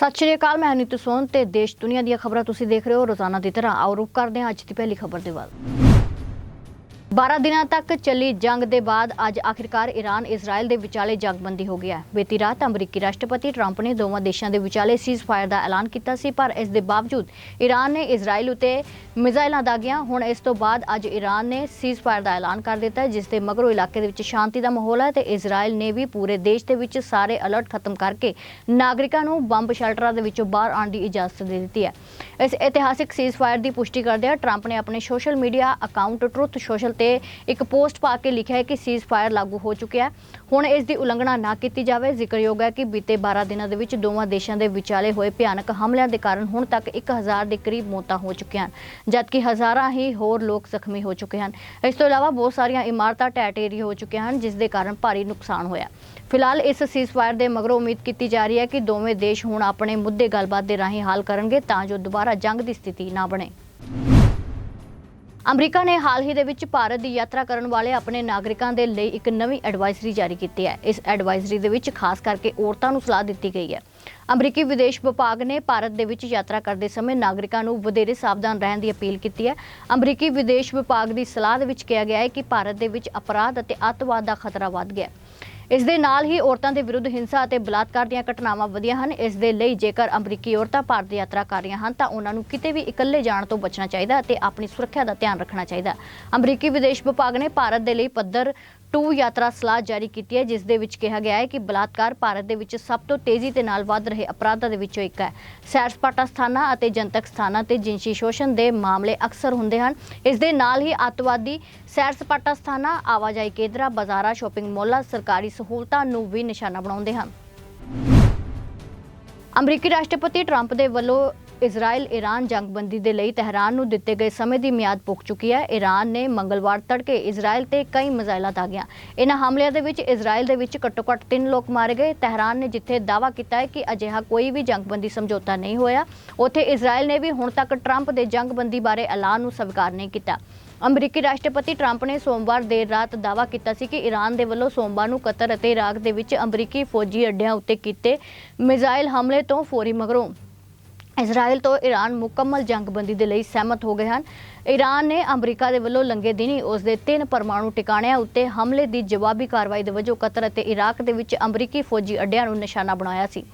ਸਤਿ ਸ਼੍ਰੀ ਅਕਾਲ, ਮੈਂ ਅਨਿਤ ਸੋਨ ਤੇ ਦੇਸ਼ ਦੁਨੀਆ ਦੀਆਂ ਖਬਰਾਂ ਤੁਸੀਂ ਦੇਖ ਰਹੇ ਹੋ ਰੋਜ਼ਾਨਾ ਦੀ ਤਰ੍ਹਾਂ। ਆਓ ਰੁਕ ਕਰਦੇ ਹਾਂ ਅੱਜ ਦੀ ਪਹਿਲੀ ਖਬਰ ਦੇ ਵੱਲ। 12 ਦਿਨਾਂ ਤੱਕ ਚੱਲੀ ਜੰਗ ਦੇ ਬਾਅਦ ਅੱਜ ਆਖਿਰਕਾਰ ਈਰਾਨ ਇਜ਼ਰਾਈਲ ਦੇ ਵਿਚਾਲੇ ਜੰਗਬੰਦੀ ਹੋ ਗਿਆ ਬੀਤੀ ਰਾਤ ਅਮਰੀਕੀ ਰਾਸ਼ਟਰਪਤੀ ਟਰੰਪ ਨੇ ਦੋਵਾਂ ਦੇਸ਼ਾਂ ਦੇ ਵਿਚਾਲੇ ਸੀਜ਼ਫਾਇਰ ਦਾ ਐਲਾਨ ਕੀਤਾ ਸੀ, ਪਰ ਇਸ ਦੇ ਬਾਵਜੂਦ ਈਰਾਨ ਨੇ ਇਜ਼ਰਾਈਲ ਉਤੇ ਮਿਜ਼ਾਈਲਾਂ ਦਾਗੀਆਂ। ਹੁਣ ਇਸ ਤੋਂ ਬਾਅਦ ਅੱਜ ਈਰਾਨ ਨੇ ਸੀਜ਼ਫਾਇਰ ਦਾ ਐਲਾਨ ਕਰ ਦਿੱਤਾ ਹੈ, ਜਿਸ ਦੇ ਮਗਰੋਂ ਇਲਾਕੇ ਦੇ ਵਿੱਚ ਸ਼ਾਂਤੀ ਦਾ ਮਾਹੌਲ ਹੈ ਤੇ ਇਜ਼ਰਾਈਲ ਨੇ ਵੀ ਪੂਰੇ ਦੇਸ਼ ਦੇ ਵਿੱਚ ਸਾਰੇ ਅਲਰਟ ਖਤਮ ਕਰਕੇ ਨਾਗਰਿਕਾਂ ਨੂੰ ਬੰਬ ਸ਼ੈਲਟਰਾਂ ਦੇ ਵਿੱਚੋਂ ਬਾਹਰ ਆਉਣ ਦੀ ਇਜਾਜ਼ਤ ਦੇ ਦਿੱਤੀ ਹੈ। ਇਸ ਇਤਿਹਾਸਿਕ ਸੀਜ਼ਫਾਇਰ ਦੀ ਪੁਸ਼ਟੀ ਕਰਦਿਆਂ ਟਰੰਪ ਨੇ ਆਪਣੇ social media account Truth Social ਤੇ ਇੱਕ ਪੋਸਟ ਪਾ ਕੇ ਲਿਖਿਆ ਹੈ ਕਿ ਸੀਜ਼ਫਾਇਰ ਲਾਗੂ ਹੋ ਚੁੱਕਿਆ ਹੈ। ਹੁਣ ਇਸ ਦੀ ਉਲੰਘਣਾ ਨਾ ਕੀਤੀ ਜਾਵੇ। ਜ਼ਿਕਰਯੋਗ ਹੈ ਕਿ ਬੀਤੇ 12 ਦਿਨਾਂ ਦੇ ਵਿੱਚ ਦੋਵਾਂ ਦੇਸ਼ਾਂ ਦੇ ਵਿਚਾਲੇ ਹੋਏ ਭਿਆਨਕ ਹਮਲਿਆਂ ਦੇ ਕਾਰਨ ਹੁਣ ਤੱਕ 1000 ਦੇ ਕਰੀਬ ਮੌਤਾਂ ਹੋ ਚੁੱਕੀਆਂ ਹਨ, ਜਦਕਿ ਹਜ਼ਾਰਾਂ ਹੀ ਹੋਰ ਲੋਕ ਜ਼ਖਮੀ ਹੋ ਚੁੱਕੇ ਹਨ। ਇਸ ਤੋਂ ਇਲਾਵਾ ਬਹੁਤ ਸਾਰੀਆਂ ਇਮਾਰਤਾਂ ਢਹਿ ਢੇਰੀ ਹੋ ਚੁੱਕੀਆਂ ਹਨ, ਜਿਸ ਦੇ ਕਾਰਨ ਭਾਰੀ ਨੁਕਸਾਨ ਹੋਇਆ ਫਿਲਹਾਲ ਇਸ ਸੀਜ਼ਫਾਇਰ ਦੇ ਮਗਰੋਂ ਉਮੀਦ ਕੀਤੀ ਜਾ ਰਹੀ ਹੈ ਕਿ ਦੋਵੇਂ ਦੇਸ਼ ਹੁਣ ਆਪਣੇ ਮੁੱਦੇ ਗੱਲਬਾਤ ਦੇ ਰਾਹੀਂ ਹੱਲ ਕਰਨਗੇ, ਤਾਂ ਜੋ ਦੁਬਾਰਾ ਜੰਗ ਦੀ ਸਥਿਤੀ ਨਾ ਬਣੇ। ਅਮਰੀਕਾ ਨੇ ਹਾਲ ਹੀ ਦੇ ਵਿੱਚ ਭਾਰਤ ਦੀ ਯਾਤਰਾ ਕਰਨ ਵਾਲੇ ਆਪਣੇ ਨਾਗਰਿਕਾਂ ਦੇ ਲਈ ਇੱਕ ਨਵੀਂ ਐਡਵਾਈਜ਼ਰੀ ਜਾਰੀ ਕੀਤੀ ਹੈ। ਇਸ ਐਡਵਾਈਜ਼ਰੀ ਦੇ ਵਿੱਚ ਖਾਸ ਕਰਕੇ ਔਰਤਾਂ ਨੂੰ ਸਲਾਹ ਦਿੱਤੀ ਗਈ ਹੈ। ਅਮਰੀਕੀ ਵਿਦੇਸ਼ ਵਿਭਾਗ ਨੇ ਭਾਰਤ ਦੇ ਵਿੱਚ ਯਾਤਰਾ ਕਰਦੇ ਸਮੇਂ ਨਾਗਰਿਕਾਂ ਨੂੰ ਵਧੇਰੇ ਸਾਵਧਾਨ ਰਹਿਣ ਦੀ ਅਪੀਲ ਕੀਤੀ ਹੈ। ਅਮਰੀਕੀ ਵਿਦੇਸ਼ ਵਿਭਾਗ ਦੀ ਸਲਾਹ ਦੇ ਵਿੱਚ ਕਿਹਾ ਗਿਆ ਹੈ ਕਿ ਭਾਰਤ ਦੇ ਵਿੱਚ ਅਪਰਾਧ ਅਤੇ ਅੱਤਵਾਦ ਦਾ ਖਤਰਾ ਵੱਧ ਗਿਆ ਹੈ। ਇਸ ਦੇ ਨਾਲ ਹੀ ਔਰਤਾਂ ਦੇ ਵਿਰੁੱਧ ਹਿੰਸਾ ਅਤੇ ਬਲਾਤਕਾਰ ਦੀਆਂ ਘਟਨਾਵਾਂ ਵਧੀਆਂ ਹਨ। ਇਸ ਦੇ ਲਈ ਜੇਕਰ ਅਮਰੀਕੀ ਔਰਤਾਂ ਭਾਰਤ ਦੀ ਯਾਤਰਾ ਕਰ ਰਹੀਆਂ ਹਨ, ਤਾਂ ਉਹਨਾਂ ਨੂੰ ਕਿਤੇ ਵੀ ਇਕੱਲੇ ਜਾਣ ਤੋਂ ਬਚਣਾ ਚਾਹੀਦਾ ਅਤੇ ਆਪਣੀ ਸੁਰੱਖਿਆ ਦਾ ਧਿਆਨ ਰੱਖਣਾ ਚਾਹੀਦਾ। ਅਮਰੀਕੀ ਵਿਦੇਸ਼ ਵਿਭਾਗ ਨੇ ਭਾਰਤ ਦੇ ਲਈ ਪੱਧਰ 2 ਯਾਤਰਾ ਸਲਾਹ ਜਾਰੀ ਕੀਤੀ ਹੈ, ਜਿਸ ਦੇ ਵਿੱਚ ਕਿਹਾ ਗਿਆ ਹੈ ਕਿ ਬਲਾਤਕਾਰ ਭਾਰਤ ਦੇ ਵਿੱਚ ਸਭ ਤੋਂ ਤੇਜ਼ੀ ਦੇ ਨਾਲ ਵੱਧ ਰਹੇ ਅਪਰਾਧਾਂ ਦੇ ਵਿੱਚੋਂ ਇੱਕ ਹੈ। ਸੈਰ ਸਪਾਟਾ ਸਥਾਨਾਂ ਅਤੇ ਜਨਤਕ ਸਥਾਨਾਂ ਤੇ ਜਿਨਸੀ ਸ਼ੋਸ਼ਣ ਦੇ ਮਾਮਲੇ ਅਕਸਰ ਹੁੰਦੇ ਹਨ। ਇਸ ਦੇ ਨਾਲ ਹੀ ਅੱਤਵਾਦੀ ਸੈਰ ਸਪਾਟਾ ਸਥਾਨਾਂ, ਆਵਾਜਾਈ ਕੇਂਦਰਾਂ, ਬਾਜ਼ਾਰਾਂ, ਸ਼ਾਪਿੰਗ ਮਾਲਾਂ, ਸਰਕਾਰੀ ਸਹੂਲਤਾਂ ਨੂੰ ਵੀ ਨਿਸ਼ਾਨਾ ਬਣਾਉਂਦੇ ਹਨ। ਅਮਰੀਕੀ ਰਾਸ਼ਟਰਪਤੀ ਟਰੰਪ ਦੇ ਵੱਲੋਂ ਇਜ਼ਰਾਈਲ ਈਰਾਨ ਜੰਗਬੰਦੀ ਦੇ ਲਈ ਤਹਿਰਾਨ ਨੂੰ ਦਿੱਤੇ ਗਏ ਸਮੇਂ ਦੀ ਮਿਆਦ ਪੁੱਗ ਚੁੱਕੀ ਹੈ। ਈਰਾਨ ਨੇ ਮੰਗਲਵਾਰ ਤੜਕੇ ਇਜ਼ਰਾਈਲ ਤੇ ਕਈ ਮਿਜ਼ਾਈਲਾਂ ਦਾਗੀਆਂ ਇਹਨਾਂ ਹਮਲਿਆਂ ਦੇ ਵਿੱਚ ਇਜ਼ਰਾਈਲ ਦੇ ਵਿੱਚ ਘੱਟੋ-ਘੱਟ 3 ਲੋਕ ਮਾਰੇ ਗਏ। ਤਹਿਰਾਨ ਨੇ ਜਿੱਥੇ ਦਾਅਵਾ ਕੀਤਾ ਹੈ ਕਿ ਅਜਿਹਾ ਕੋਈ ਵੀ ਜੰਗਬੰਦੀ ਸਮਝੌਤਾ ਨਹੀਂ ਹੋਇਆ, ਉੱਥੇ ਇਜ਼ਰਾਈਲ ਨੇ ਵੀ ਹੁਣ ਤੱਕ ਟਰੰਪ ਦੇ ਜੰਗਬੰਦੀ ਬਾਰੇ ਐਲਾਨ ਨੂੰ ਸਵੀਕਾਰ ਨਹੀਂ ਕੀਤਾ। ਅਮਰੀਕੀ ਰਾਸ਼ਟਰਪਤੀ ਟਰੰਪ ਨੇ ਸੋਮਵਾਰ ਦੇਰ ਰਾਤ ਦਾਅਵਾ ਕੀਤਾ ਸੀ ਕਿ ਈਰਾਨ ਦੇ ਵੱਲੋਂ ਸੋਮਵਾਰ ਨੂੰ ਕਤਰ ਅਤੇ ਇਰਾਕ ਦੇ ਵਿੱਚ ਅਮਰੀਕੀ ਫੌਜੀ ਅੱਡਿਆਂ ਉੱਤੇ ਕੀਤੇ ਮਿਜ਼ਾਈਲ ਹਮਲੇ ਤੋਂ ਫੌਰੀ ਮਗਰੋਂ। ਇਜ਼ਰਾਈਲ ਤੋਂ ਈਰਾਨ ਮੁਕੰਮਲ ਜੰਗਬੰਦੀ ਦੇ ਲਈ ਸਹਿਮਤ ਹੋ ਗਏ ਹਨ। ਈਰਾਨ ਨੇ ਅਮਰੀਕਾ ਦੇ ਵੱਲੋਂ ਲੰਗੇ ਦਿਨੀ ਉਸ ਦੇ ਤਿੰਨ ਪਰਮਾਣੂ ਟਿਕਾਣਿਆਂ ਉੱਤੇ ਹਮਲੇ ਦੀ ਜਵਾਬੀ ਕਾਰਵਾਈ ਦੇ ਵਜੋਂ ਕਤਰ ਅਤੇ ਇਰਾਕ ਦੇ ਵਿੱਚ ਅਮਰੀਕੀ ਫੌਜੀ ਅੱਡਿਆਂ ਨੂੰ ਨਿਸ਼ਾਨਾ ਬਣਾਇਆ ਸੀ।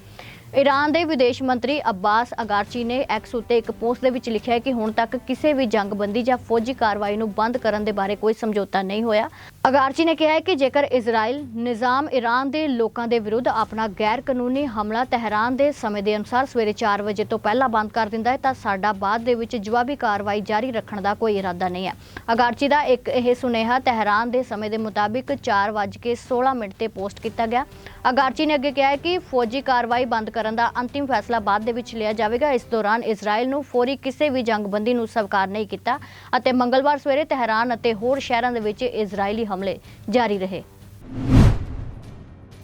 ਈਰਾਨ ਦੇ ਵਿਦੇਸ਼ ਮੰਤਰੀ ਅਬਾਸ ਅਗਾਰਚੀ ਨੇ ਐਕਸ ਉੱਤੇ ਇੱਕ ਪੋਸਟ ਦੇ ਵਿੱਚ ਲਿਖਿਆ ਕਿ ਹੁਣ ਤੱਕ ਕਿਸੇ ਵੀ ਜੰਗਬੰਦੀ ਜਾਂ ਫੌਜੀ ਕਾਰਵਾਈ ਨੂੰ ਬੰਦ ਕਰਨ ਦੇ ਬਾਰੇ ਕੋਈ ਸਮਝੌਤਾ ਨਹੀਂ ਹੋਇਆ। ਅਗਾਰਚੀ ਨੇ ਕਿਹਾ ਹੈ ਕਿ ਜੇਕਰ ਇਜ਼ਰਾਈਲ, ਨਿਜ਼ਾਮ ਈਰਾਨ ਦੇ ਲੋਕਾਂ ਦੇ ਵਿਰੁੱਧ ਆਪਣਾ ਗੈਰ ਕਾਨੂੰਨੀ ਹਮਲਾ ਤਹਿਰਾਨ ਦੇ ਸਮੇਂ ਦੇ ਅਨੁਸਾਰ ਸਵੇਰੇ 4 ਵਜੇ ਤੋਂ ਪਹਿਲਾਂ ਬੰਦ ਕਰ ਦਿੰਦਾ ਹੈ, ਤਾਂ ਸਾਡਾ ਬਾਅਦ ਦੇ ਵਿੱਚ ਜਵਾਬੀ ਕਾਰਵਾਈ ਜਾਰੀ ਰੱਖਣ ਦਾ ਕੋਈ ਇਰਾਦਾ ਨਹੀਂ ਹੈ। ਅਗਾਰਚੀ ਦਾ ਇੱਕ ਇਹ ਸੁਨੇਹਾ ਤਹਿਰਾਨ ਦੇ ਸਮੇਂ ਦੇ ਮੁਤਾਬਿਕ 4:16 ਮਿੰਟ ਤੇ ਪੋਸਟ ਕੀਤਾ ਗਿਆ। ਅਗਾਰਚੀ ਨੇ ਅੱਗੇ ਕਿਹਾ ਹੈ ਕਿ ਫੌਜੀ ਕਾਰਵਾਈ ਬੰਦ ਕਰਨ ਦਾ ਅੰਤਿਮ ਫੈਸਲਾ ਬਾਅਦ ਦੇ ਵਿੱਚ ਲਿਆ ਜਾਵੇਗਾ। ਇਸ ਦੌਰਾਨ ਇਜ਼ਰਾਈਲ ਨੂੰ ਫੌਰੀ ਕਿਸੇ ਵੀ ਜੰਗਬੰਦੀ ਨੂੰ ਸਵੀਕਾਰ ਨਹੀਂ ਕੀਤਾ ਅਤੇ ਮੰਗਲਵਾਰ ਸਵੇਰੇ ਤਹਿਰਾਨ ਅਤੇ ਹੋਰ ਸ਼ਹਿਰਾਂ ਦੇ ਵਿੱਚ ਇਜ਼ਰਾਈਲੀ ਹਮਲੇ ਜਾਰੀ ਰਹੇ।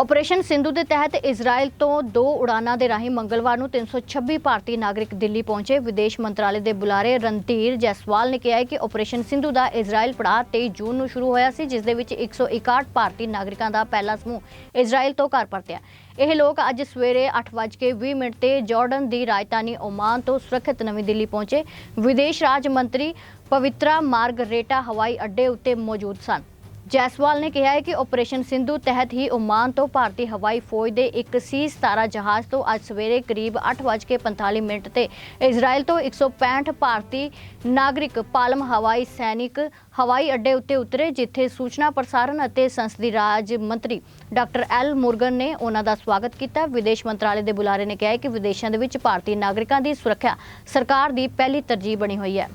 ਆਪਰੇਸ਼ਨ ਸਿੰਧੂ ਦੇ ਤਹਿਤ ਇਜ਼ਰਾਈਲ ਤੋਂ ਦੋ ਉਡਾਨਾਂ ਦੇ ਰਾਹੀਂ ਮੰਗਲਵਾਰ ਨੂੰ 326 ਭਾਰਤੀ ਨਾਗਰਿਕ ਦਿੱਲੀ ਪਹੁੰਚੇ। ਵਿਦੇਸ਼ ਮੰਤਰਾਲੇ ਦੇ ਬੁਲਾਰੇ ਰਣਧੀਰ ਜੈਸਵਾਲ ਨੇ ਕਿਹਾ ਕਿ ਆਪਰੇਸ਼ਨ ਸਿੰਧੂ ਦਾ ਇਜ਼ਰਾਈਲ ਪੜਾਅ 23 ਜੂਨ ਨੂੰ ਸ਼ੁਰੂ ਹੋਇਆ ਸੀ, ਜਿਸ ਦੇ ਵਿੱਚ 161 ਭਾਰਤੀ ਨਾਗਰਿਕਾਂ ਦਾ ਪਹਿਲਾ ਸਮੂਹ ਇਜ਼ਰਾਈਲ ਤੋਂ ਘਰ ਪਰਤਿਆ। ਇਹ ਲੋਕ ਅੱਜ ਸਵੇਰੇ 8:20 ਮਿੰਟ ਤੇ ਜਾਰਡਨ ਦੀ ਰਾਜਧਾਨੀ ਓਮਾਨ ਤੋਂ ਸੁਰੱਖਿਅਤ ਨਵੀਂ ਦਿੱਲੀ ਪਹੁੰਚੇ। ਵਿਦੇਸ਼ ਰਾਜ ਮੰਤਰੀ ਪਵਿੱਤਰਾ ਮਾਰਗਰੇਟਾ ਹਵਾਈ ਅੱਡੇ ਉੱਤੇ ਮੌਜੂਦ ਸਨ। ਜੈਸਵਾਲ ਨੇ ਕਿਹਾ ਹੈ ਕਿ ਆਪਰੇਸ਼ਨ ਸਿੰਧੂ ਤਹਿਤ ਹੀ ਓਮਾਨ ਤੋਂ ਭਾਰਤੀ ਹਵਾਈ ਫੌਜ ਦੇ ਇੱਕ ਸੀ-17 ਜਹਾਜ਼ ਤੋਂ ਅੱਜ ਸਵੇਰੇ ਕਰੀਬ 8:45 ਮਿੰਟ ਤੇ ਇਜ਼ਰਾਈਲ ਤੋਂ 165 ਭਾਰਤੀ ਨਾਗਰਿਕ ਪਾਲਮ ਹਵਾਈ ਸੈਨਿਕ ਹਵਾਈ ਅੱਡੇ ਉੱਤੇ ਉਤਰੇ, ਜਿੱਥੇ ਸੂਚਨਾ ਪ੍ਰਸਾਰਣ ਅਤੇ ਸੰਸਦੀ ਰਾਜ ਮੰਤਰੀ ਡਾਕਟਰ ਐਲ ਮੁਰਗਨ ਨੇ ਉਹਨਾਂ ਦਾ ਸਵਾਗਤ ਕੀਤਾ। ਵਿਦੇਸ਼ ਮੰਤਰਾਲੇ ਦੇ ਬੁਲਾਰੇ ਨੇ ਕਿਹਾ ਕਿ ਵਿਦੇਸ਼ਾਂ ਦੇ ਵਿੱਚ ਭਾਰਤੀ ਨਾਗਰਿਕਾਂ ਦੀ ਸੁਰੱਖਿਆ ਸਰਕਾਰ ਦੀ ਪਹਿਲੀ ਤਰਜੀਹ ਬਣੀ ਹੋਈ ਹੈ।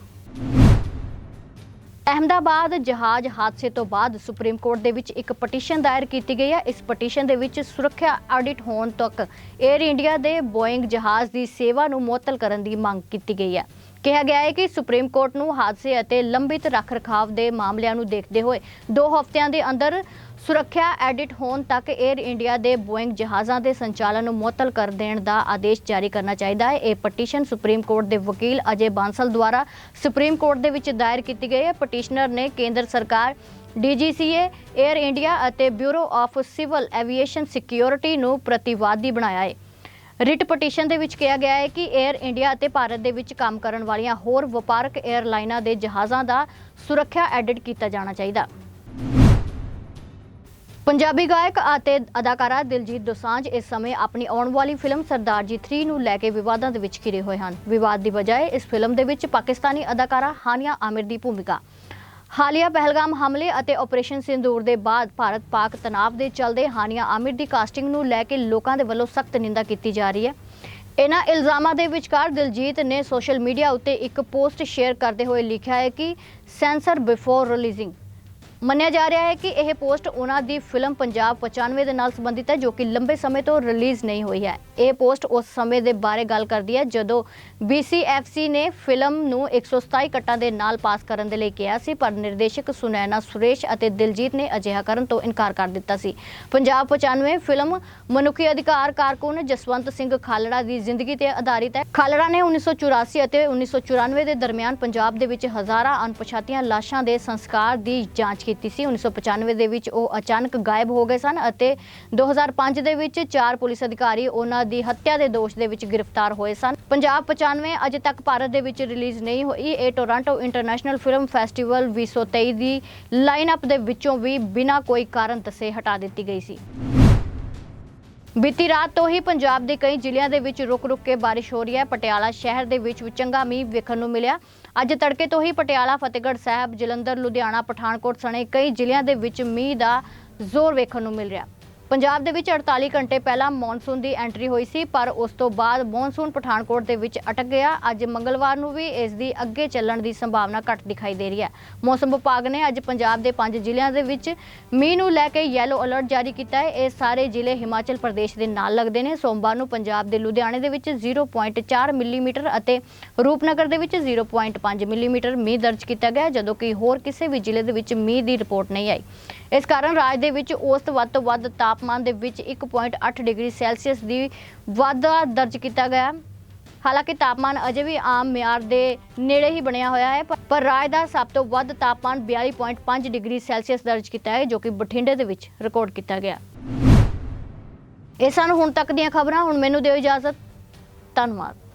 ਅਹਿਮਦਾਬਾਦ ਜਹਾਜ਼ ਹਾਦਸੇ ਤੋਂ ਬਾਅਦ ਸੁਪਰੀਮ ਕੋਰਟ ਦੇ ਵਿੱਚ ਇੱਕ ਪਟੀਸ਼ਨ ਦਾਇਰ ਕੀਤੀ ਗਈ ਹੈ। ਇਸ ਪਟੀਸ਼ਨ ਦੇ ਵਿੱਚ ਸੁਰੱਖਿਆ ਆਡਿਟ ਹੋਣ ਤੱਕ 에ਅਰ ਇੰਡੀਆ ਦੇ ਬੋਇੰਗ ਜਹਾਜ਼ ਦੀ ਸੇਵਾ ਨੂੰ ਮੁਅੱਤਲ ਕਰਨ ਦੀ ਮੰਗ ਕੀਤੀ ਗਈ ਹੈ। ਕਿਹਾ ਗਿਆ ਹੈ ਕਿ ਸੁਪਰੀਮ ਕੋਰਟ ਨੂੰ ਹਾਦਸੇ ਅਤੇ ਲੰਬਿਤ ਰੱਖ-ਰਖਾਵ ਦੇ ਮਾਮਲਿਆਂ ਨੂੰ ਦੇਖਦੇ ਹੋਏ 2 ਹਫ਼ਤਿਆਂ ਦੇ ਅੰਦਰ ਸੁਰੱਖਿਆ ਐਡਿਟ ਹੋਣ ਤੱਕ 에ਅਰ ਇੰਡੀਆ ਦੇ ਬੋਇੰਗ ਜਹਾਜ਼ਾਂ ਦੇ ਸੰਚਾਲਨ ਨੂੰ ਮੁਅਤਲ ਕਰ ਦੇਣ ਦਾ ਆਦੇਸ਼ ਜਾਰੀ ਕਰਨਾ ਚਾਹੀਦਾ ਹੈ। ਇਹ ਪਟੀਸ਼ਨ ਸੁਪਰੀਮ ਕੋਰਟ ਦੇ ਵਕੀਲ ਅਜੇ ਬਾਂਸਲ ਦੁਆਰਾ ਸੁਪਰੀਮ ਕੋਰਟ ਦੇ ਵਿੱਚ ਦਾਇਰ ਕੀਤੀ ਗਈ ਹੈ। ਪਟੀਸ਼ਨਰ ਨੇ ਕੇਂਦਰ ਸਰਕਾਰ, ਡੀਜੀਸੀਏ 에ਅਰ ਇੰਡੀਆ ਅਤੇ bureau of civil aviation security ਨੂੰ ਪ੍ਰਤੀਵਾਦੀ ਬਣਾਇਆ ਹੈ। ਰਿਟ ਪਟੀਸ਼ਨ ਦੇ ਵਿੱਚ ਕਿਹਾ ਗਿਆ ਹੈ ਕਿ 에ਅਰ ਇੰਡੀਆ ਅਤੇ ਭਾਰਤ ਦੇ ਵਿੱਚ ਕੰਮ ਕਰਨ ਵਾਲੀਆਂ ਹੋਰ ਵਪਾਰਕ 에ਅਰਲਾਈਨਾਂ ਦੇ ਜਹਾਜ਼ਾਂ ਦਾ ਸੁਰੱਖਿਆ ਐਡਿਟ ਕੀਤਾ ਜਾਣਾ ਚਾਹੀਦਾ। ਪੰਜਾਬੀ ਗਾਇਕ ਅਤੇ ਅਦਾਕਾਰਾ ਦਿਲਜੀਤ ਦੋਸਾਂਝ ਇਸ ਸਮੇਂ ਆਪਣੀ ਆਉਣ ਵਾਲੀ ਫਿਲਮ ਸਰਦਾਰ ਜੀ 3 ਨੂੰ ਲੈ ਕੇ ਵਿਵਾਦਾਂ ਦੇ ਵਿੱਚ ਘਿਰੇ ਹੋਏ ਹਨ। ਵਿਵਾਦ ਦੀ ਬਜਾਏ ਇਸ ਫਿਲਮ ਦੇ ਵਿੱਚ ਪਾਕਿਸਤਾਨੀ ਅਦਾਕਾਰਾ ਹਾਨੀਆ ਆਮਿਰ ਦੀ ਭੂਮਿਕਾ। ਹਾਲੀਆ ਪਹਿਲਗਾਮ ਹਮਲੇ ਅਤੇ ਆਪਰੇਸ਼ਨ ਸਿੰਦੂਰ ਦੇ ਬਾਅਦ ਭਾਰਤ ਪਾਕ ਤਣਾਅ ਦੇ ਚਲਦੇ ਹਾਨੀਆ ਆਮਿਰ ਦੀ ਕਾਸਟਿੰਗ ਨੂੰ ਲੈ ਕੇ ਲੋਕਾਂ ਦੇ ਵੱਲੋਂ ਸਖਤ ਨਿੰਦਾ ਕੀਤੀ ਜਾ ਰਹੀ ਹੈ। ਇਹਨਾਂ ਇਲਜ਼ਾਮਾਂ ਦੇ ਵਿਚਕਾਰ ਦਿਲਜੀਤ ਨੇ ਸੋਸ਼ਲ ਮੀਡੀਆ ਉੱਤੇ ਇੱਕ ਪੋਸਟ ਸ਼ੇਅਰ ਕਰਦੇ ਹੋਏ ਲਿਖਿਆ ਹੈ ਕਿ ਸੈਂਸਰ ਬਿਫੋਰ ਰਿਲੀਜ਼ਿੰਗ ਮੰਨਿਆ ਜਾ ਰਿਹਾ ਹੈ ਕਿ ਇਹ ਪੋਸਟ ਉਹਨਾਂ ਦੀ ਫਿਲਮ ਪੰਜਾਬ 95 ਦੇ ਨਾਲ ਸੰਬੰਧਿਤ ਹੈ, ਜੋ ਕਿ ਲੰਬੇ ਸਮੇਂ ਤੋਂ ਰਿਲੀਜ਼ ਨਹੀਂ ਹੋਈ ਹੈ। ਇਹ ਪੋਸਟ ਉਸ ਸਮੇਂ ਦੇ ਬਾਰੇ ਗੱਲ ਕਰਦੀ ਹੈ, ਜਦੋਂ BCFC ਨੇ ਫਿਲਮ ਨੂੰ 127 ਕੱਟਾਂ ਦੇ ਨਾਲ ਪਾਸ ਕਰਨ ਦੇ ਲਈ ਕਿਹਾ ਸੀ, ਪਰ ਨਿਰਦੇਸ਼ਕ ਸੁਨੈਨਾ ਸੁਰੇਸ਼ ਅਤੇ ਦਿਲਜੀਤ ਨੇ ਅਜਿਹਾ ਕਰਨ ਤੋਂ ਇਨਕਾਰ ਕਰ ਦਿੱਤਾ ਸੀ। ਪੰਜਾਬ 95 ਫਿਲਮ ਮਨੁੱਖੀ ਅਧਿਕਾਰ ਕਾਰਕੁਨ ਜਸਵੰਤ ਸਿੰਘ ਖਾਲੜਾ ਦੀ ਜ਼ਿੰਦਗੀ ਤੇ ਆਧਾਰਿਤ ਹੈ। ਖਾਲੜਾ ਨੇ 1984 ਅਤੇ 1994 ਦੇ ਦਰਮਿਆਨ ਪੰਜਾਬ ਦੇ ਵਿੱਚ ਹਜ਼ਾਰਾਂ ਅਣਪਛਾਤੀਆਂ ਲਾਸ਼ਾਂ ਦੇ ਸੰਸਕਾਰ ਦੀ ਜਾਂਚ ਕੀਤੀ ਸੀ 1995 ਦੇ ਵਿੱਚ ਉਹ ਅਚਾਨਕ ਗਾਇਬ ਹੋ ਗਏ ਸਨ ਅਤੇ 2005 ਦੇ ਵਿੱਚ ਚਾਰ ਪੁਲਿਸ ਅਧਿਕਾਰੀ ਉਹਨਾਂ ਦੀ ਹੱਤਿਆ ਦੇ ਦੋਸ਼ ਦੇ ਵਿੱਚ ਗ੍ਰਿਫਤਾਰ ਹੋਏ ਸਨ। ਪੰਜਾਬ 95 ਅਜੇ ਤੱਕ ਭਾਰਤ ਦੇ ਵਿੱਚ ਰਿਲੀਜ਼ ਨਹੀਂ ਹੋਈ। ਇਹ ਟੋਰਾਂਟੋ ਇੰਟਰਨੈਸ਼ਨਲ ਫਿਲਮ ਫੈਸਟੀਵਲ 2023 ਦੀ ਲਾਈਨਅਪ ਦੇ ਵਿੱਚੋਂ ਵੀ ਬਿਨਾਂ ਕੋਈ ਕਾਰਨ ਦੱਸੇ ਹਟਾ ਦਿੱਤੀ ਗਈ ਸੀ। ਬੀਤੀ ਰਾਤ ਤੋਂ ਹੀ ਪੰਜਾਬ ਦੇ ਕਈ ਜ਼ਿਲ੍ਹਿਆਂ ਦੇ ਵਿੱਚ ਰੁਕ-ਰੁਕ ਕੇ ਬਾਰਿਸ਼ ਹੋ ਰਹੀ ਹੈ। ਪਟਿਆਲਾ ਸ਼ਹਿਰ ਦੇ ਵਿੱਚ ਚੰਗਾ ਮੀਂਹ ਵੇਖਣ ਨੂੰ ਮਿਲਿਆ। ਅੱਜ ਤੜਕੇ ਤੋਂ ਹੀ ਪਟਿਆਲਾ, ਫਤਿਹਗੜ੍ਹ ਸਾਹਿਬ, ਜਲੰਧਰ, ਲੁਧਿਆਣਾ, ਪਠਾਨਕੋਟ ਸਣੇ ਕਈ ਜ਼ਿਲ੍ਹਿਆਂ ਦੇ ਵਿੱਚ ਮੀਂਹ ਦਾ ਜ਼ੋਰ ਵੇਖਣ ਨੂੰ ਮਿਲ ਰਿਹਾ। ਪੰਜਾਬ ਦੇ ਵਿੱਚ 48 ਘੰਟੇ ਪਹਿਲਾਂ ਮੌਨਸੂਨ ਦੀ ਐਂਟਰੀ ਹੋਈ ਸੀ, ਪਰ ਉਸ ਤੋਂ ਬਾਅਦ ਮੌਨਸੂਨ ਪਠਾਨਕੋਟ ਦੇ ਵਿੱਚ ਅਟਕ ਗਿਆ। ਅੱਜ ਮੰਗਲਵਾਰ ਨੂੰ ਵੀ ਇਸ ਦੀ ਅੱਗੇ ਚੱਲਣ ਦੀ ਸੰਭਾਵਨਾ ਘੱਟ ਦਿਖਾਈ ਦੇ ਰਹੀ ਹੈ। ਮੌਸਮ ਵਿਭਾਗ ਨੇ ਅੱਜ ਪੰਜਾਬ ਦੇ ਪੰਜ ਜ਼ਿਲ੍ਹਿਆਂ ਦੇ ਵਿੱਚ ਮੀਂਹ ਨੂੰ ਲੈ ਕੇ ਯੈਲੋ ਅਲਰਟ ਜਾਰੀ ਕੀਤਾ ਹੈ। ਇਹ ਸਾਰੇ ਜ਼ਿਲ੍ਹੇ ਹਿਮਾਚਲ ਪ੍ਰਦੇਸ਼ ਦੇ ਨਾਲ ਲੱਗਦੇ ਨੇ। ਸੋਮਵਾਰ ਨੂੰ ਪੰਜਾਬ ਦੇ ਲੁਧਿਆਣੇ ਦੇ ਵਿੱਚ 0.4 ਮਿਲੀਮੀਟਰ ਅਤੇ ਰੂਪਨਗਰ ਦੇ ਵਿੱਚ 0.5 ਮਿਲੀਮੀਟਰ ਮੀਂਹ ਦਰਜ ਕੀਤਾ ਗਿਆ, ਜਦੋਂ ਕਿ ਹੋਰ ਕਿਸੇ ਵੀ ਜ਼ਿਲ੍ਹੇ ਦੇ ਵਿੱਚ ਮੀਂਹ ਦੀ ਰਿਪੋਰਟ ਨਹੀਂ ਆਈ। ਇਸ ਕਾਰਨ ਰਾਜ ਦੇ ਵਿੱਚ ਔਸਤ ਵੱਧ ਤੋਂ ਵੱਧ ਤਾਪ ਤਾਪਮਾਨ ਦੇ ਵਿੱਚ 1.8 ਡਿਗਰੀ ਸੈਲਸੀਅਸ ਦੀ ਵਾਧਾ ਦਰਜ ਕੀਤਾ ਗਿਆ ਹਾਲਾਂਕਿ ਤਾਪਮਾਨ ਅਜੇ ਵੀ ਆਮ ਮਿਆਰ ਦੇ ਨੇੜੇ ਹੀ ਬਣਿਆ ਹੋਇਆ ਹੈ ਪਰ- ਰਾਜ ਦਾ ਸਭ ਤੋਂ ਵੱਧ ਤਾਪਮਾਨ 42.5 ਡਿਗਰੀ ਸੈਲਸੀਅਸ ਦਰਜ ਕੀਤਾ ਹੈ, ਜੋ ਕਿ ਬਠਿੰਡੇ ਦੇ ਵਿੱਚ ਰਿਕਾਰਡ ਕੀਤਾ ਗਿਆ ਇਹ ਸਨ ਹੁਣ ਤੱਕ ਦੀਆਂ ਖਬਰਾਂ, ਹੁਣ ਮੈਨੂੰ ਦਿਓ ਇਜਾਜ਼ਤ। ਧੰਨਵਾਦ।